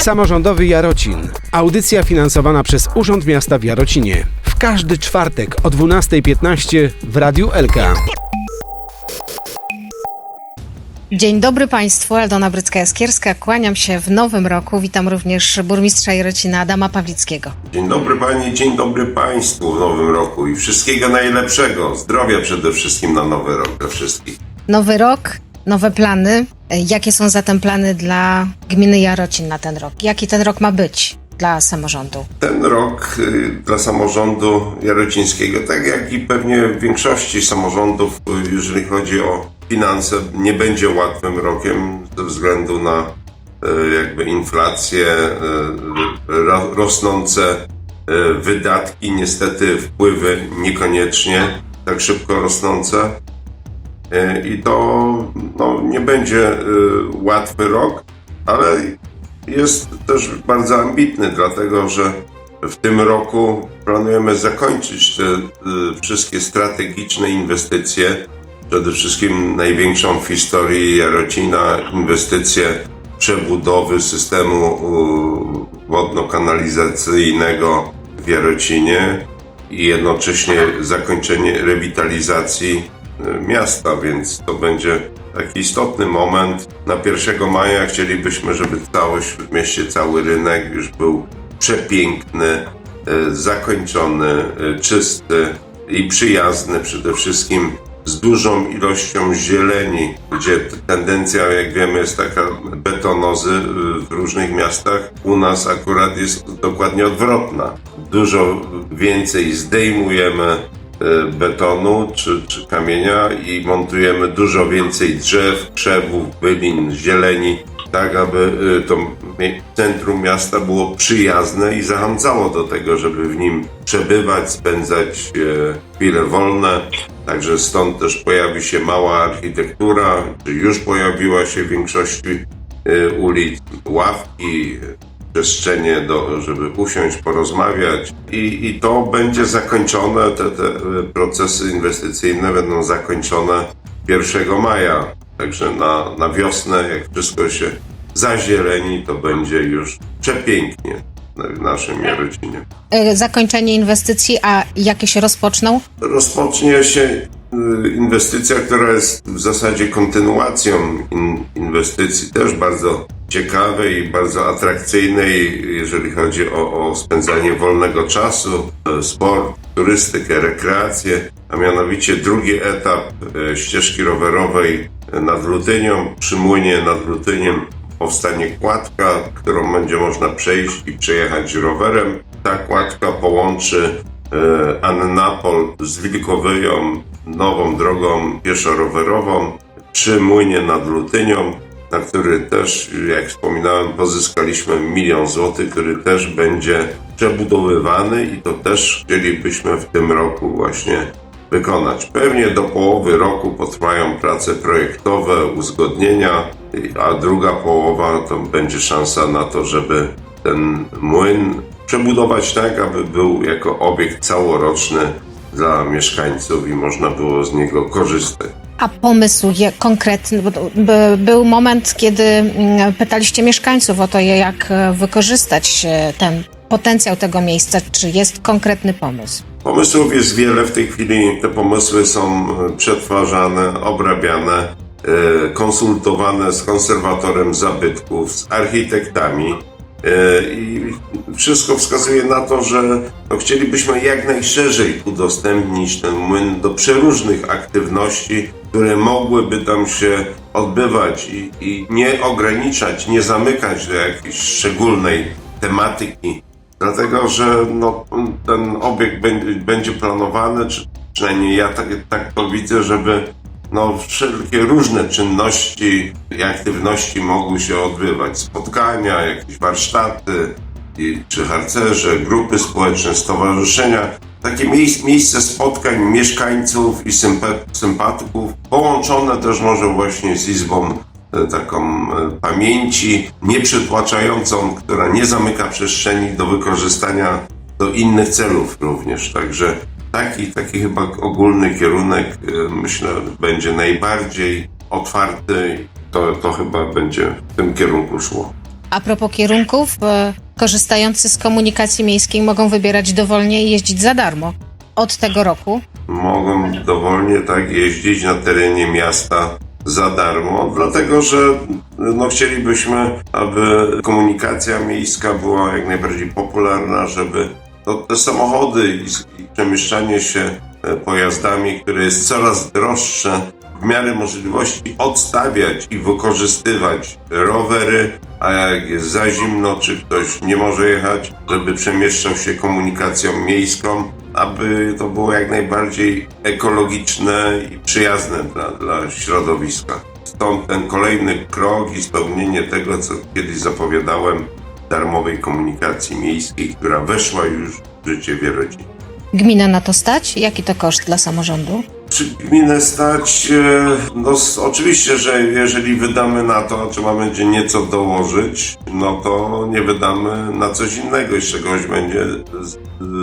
Samorządowy Jarocin. Audycja finansowana przez Urząd Miasta w Jarocinie. W każdy czwartek o 12.15 w Radiu Elka. Dzień dobry Państwu, Aldona Brycka-Jaskierska. Kłaniam się w nowym roku. Witam również burmistrza Jarocina Adama Pawlickiego. Dzień dobry Pani, dzień dobry Państwu w nowym roku i wszystkiego najlepszego. Zdrowia przede wszystkim na nowy rok dla wszystkich. Nowy rok, nowe plany. Jakie są zatem plany dla gminy Jarocin na ten rok? Jaki ten rok ma być dla samorządu? Ten rok y, dla samorządu jarocińskiego, tak jak i pewnie większości samorządów, y, jeżeli chodzi o finanse, nie będzie łatwym rokiem ze względu na y, jakby inflację, ro- rosnące wydatki, niestety wpływy niekoniecznie tak szybko rosnące. Y, I to no, nie będzie y, łatwy rok, ale jest też bardzo ambitny, dlatego że w tym roku planujemy zakończyć te y, wszystkie strategiczne inwestycje. Przede wszystkim największą w historii Jarocina inwestycję przebudowy systemu wodno-kanalizacyjnego w Jarocinie i jednocześnie zakończenie rewitalizacji miasta, więc to będzie taki istotny moment. Na 1 maja chcielibyśmy, żeby całość w mieście, cały rynek już był przepiękny, y, zakończony, y, czysty i przyjazny przede wszystkim z dużą ilością zieleni, gdzie tendencja, jak wiemy, jest taka betonozy w różnych miastach. U nas akurat jest dokładnie odwrotna. Dużo więcej zdejmujemy betonu czy, czy kamienia i montujemy dużo więcej drzew, krzewów, bylin, zieleni, tak aby y, to centrum miasta było przyjazne i zachęcało do tego, żeby w nim przebywać, spędzać e, chwile wolne. Także stąd też pojawi się mała architektura, czy już pojawiła się w większości ulic, ławki, przestrzenie, do, żeby usiąść, porozmawiać i, i to będzie zakończone, te, te procesy inwestycyjne będą zakończone 1 maja. Także na, na wiosnę, jak wszystko się zazieleni, to będzie już przepięknie w naszym Jarocinie. E, Zakończenie inwestycji, a jakie się rozpoczną? Rozpocznie się y, inwestycja, która jest w zasadzie kontynuacją in, inwestycji, też bardzo ciekawej i bardzo atrakcyjnej, jeżeli chodzi o, o spędzanie wolnego czasu, e, sport, turystykę, rekreację, a mianowicie drugi etap e, ścieżki rowerowej nad Lutynią, przy młynie nad Lutyniem powstanie kładka, którą będzie można przejść i przejechać rowerem. Ta kładka połączy e, Annapol z Wilkowyją nową drogą pieszo-rowerową przy młynie nad Lutynią, na który też, jak wspominałem, pozyskaliśmy milion złotych, który też będzie przebudowywany i to też chcielibyśmy w tym roku właśnie wykonać. Pewnie do połowy roku potrwają prace projektowe, uzgodnienia, a druga połowa to będzie szansa na to, żeby ten młyn przebudować tak, aby był jako obiekt całoroczny dla mieszkańców i można było z niego korzystać. A pomysł je, konkretny, był moment, kiedy mm, pytaliście mieszkańców o to, jak e, wykorzystać e, ten potencjał tego miejsca. Czy jest konkretny pomysł? Pomysłów jest wiele w tej chwili. Te pomysły są e, przetwarzane, obrabiane, konsultowane z konserwatorem zabytków, z architektami. I wszystko wskazuje na to, że no, chcielibyśmy jak najszerzej udostępnić ten młyn do przeróżnych aktywności, które mogłyby tam się odbywać i, i nie ograniczać, nie zamykać do jakiejś szczególnej tematyki Dlatego, że no, ten obiekt będzie, planowany, czy przynajmniej ja tak, tak to widzę, żeby no, wszelkie różne czynności i aktywności mogły się odbywać. Spotkania, jakieś warsztaty, i, czy harcerze, grupy społeczne, stowarzyszenia. Takie miejsc, miejsce spotkań mieszkańców i sympa- sympatyków, połączone też może właśnie z Izbą e, taką e, pamięci nieprzytłaczającą, która nie zamyka przestrzeni do wykorzystania do innych celów również. Także taki, taki chyba ogólny kierunek e, myślę będzie najbardziej otwarty. To, to chyba będzie w tym kierunku szło. A propos kierunków, korzystający z komunikacji miejskiej mogą wybierać dowolnie i jeździć za darmo. Od tego roku mogą dowolnie tak jeździć na terenie miasta za darmo, dlatego że no, chcielibyśmy, aby komunikacja miejska była jak najbardziej popularna, żeby no, te samochody i, i przemieszczanie się e, pojazdami, które jest coraz droższe, w miarę możliwości odstawiać i wykorzystywać rowery, a jak jest za zimno, czy ktoś nie może jechać, żeby przemieszczał się komunikacją miejską, aby to było jak najbardziej ekologiczne i przyjazne dla, dla środowiska. Stąd ten kolejny krok i spełnienie tego, co kiedyś zapowiadałem, darmowej komunikacji miejskiej, która weszła już w życie Wierocin. gmina na to stać? Jaki to koszt dla samorządu? Czy gminę stać? e, No oczywiście, że jeżeli wydamy na to, trzeba będzie nieco dołożyć, no to nie wydamy na coś innego i z czegoś będzie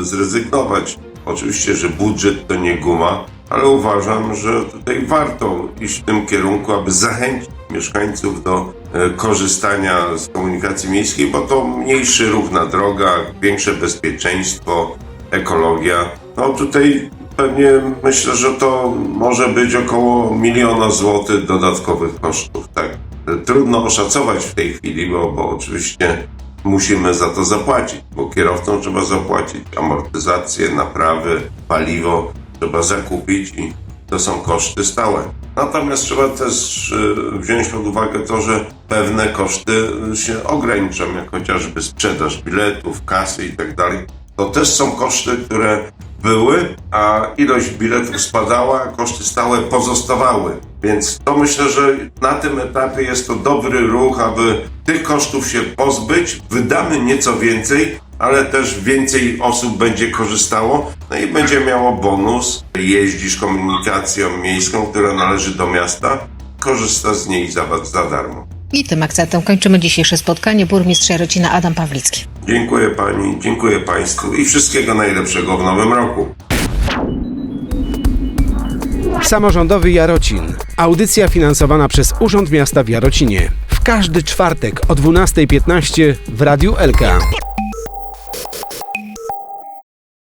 zrezygnować. Oczywiście, że budżet to nie guma, ale uważam, że tutaj warto iść w tym kierunku, aby zachęcić mieszkańców do e, korzystania z komunikacji miejskiej, bo to mniejszy ruch na drogach, większe bezpieczeństwo, ekologia. No tutaj pewnie myślę, że to może być około miliona złotych dodatkowych kosztów, tak. Trudno oszacować w tej chwili, bo, bo oczywiście musimy za to zapłacić, bo kierowcom trzeba zapłacić amortyzację, naprawy, paliwo trzeba zakupić i to są koszty stałe. Natomiast trzeba też e, wziąć pod uwagę to, że pewne koszty się ograniczą, jak chociażby sprzedaż biletów, kasy i tak dalej. To też są koszty, które były, a ilość biletów spadała, koszty stałe pozostawały. Więc to myślę, że na tym etapie jest to dobry ruch, aby tych kosztów się pozbyć. Wydamy nieco więcej, ale też więcej osób będzie korzystało, no i będzie miało bonus. Jeździsz komunikacją miejską, która należy do miasta, korzysta z niej za, za darmo. I tym akcentem kończymy dzisiejsze spotkanie. Burmistrz Jarocina Adam Pawlicki. Dziękuję Pani, dziękuję Państwu i wszystkiego najlepszego w nowym roku. Samorządowy Jarocin. Audycja finansowana przez Urząd Miasta w Jarocinie. W każdy czwartek o 12.15 w Radiu Elka.